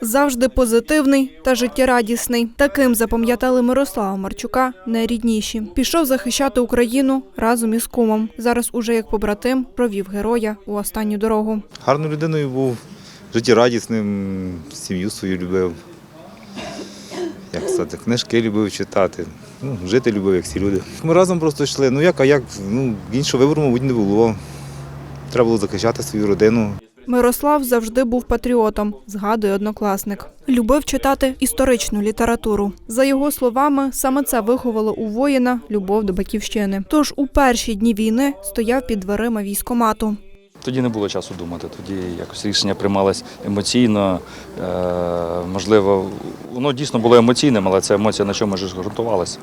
Завжди позитивний та життєрадісний. Таким запам'ятали Мирослава Марчука найрідніші. Пішов захищати Україну разом із кумом. Зараз уже як побратим провів героя у останню дорогу. Гарною людиною був, життєрадісним, сім'ю свою любив. Як сказати, книжки любив читати. Ну, жити любив, як всі люди. Ми разом просто йшли. Ну як, а як? Ну, іншого вибору, мабуть, не було. Треба було захищати свою родину. Мирослав завжди був патріотом, згадує однокласник. Любив читати історичну літературу. За його словами, саме це виховало у воїна любов до батьківщини. Тож у перші дні війни стояв під дверима військомату. Тоді не було часу думати, тоді якось рішення приймалось емоційно. Е, можливо, воно дійсно було емоційним, але ця емоція на чому ж ґрунтувалася.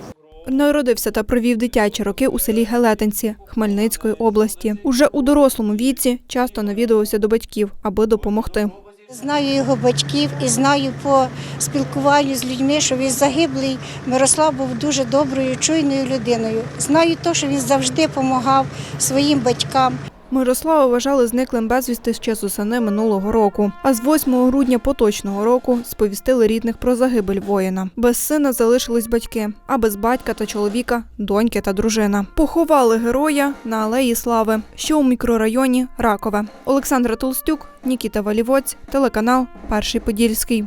Народився та провів дитячі роки у селі Гелетинці Хмельницької області. Уже у дорослому віці часто навідувався до батьків, аби допомогти. Знаю його батьків і знаю по спілкуванню з людьми, що він загиблий. Мирослав був дуже доброю, чуйною людиною. Знаю те, що він завжди допомагав своїм батькам. Мирослава вважали зниклим безвісти ще з осени минулого року. А з 8 грудня поточного року сповістили рідних про загибель воїна. Без сина залишились батьки, а без батька та чоловіка доньки та дружина. Поховали героя на алеї Слави, що у мікрорайоні Ракове. Олександра Толстюк, Нікіта Валівоць, телеканал Перший Подільський.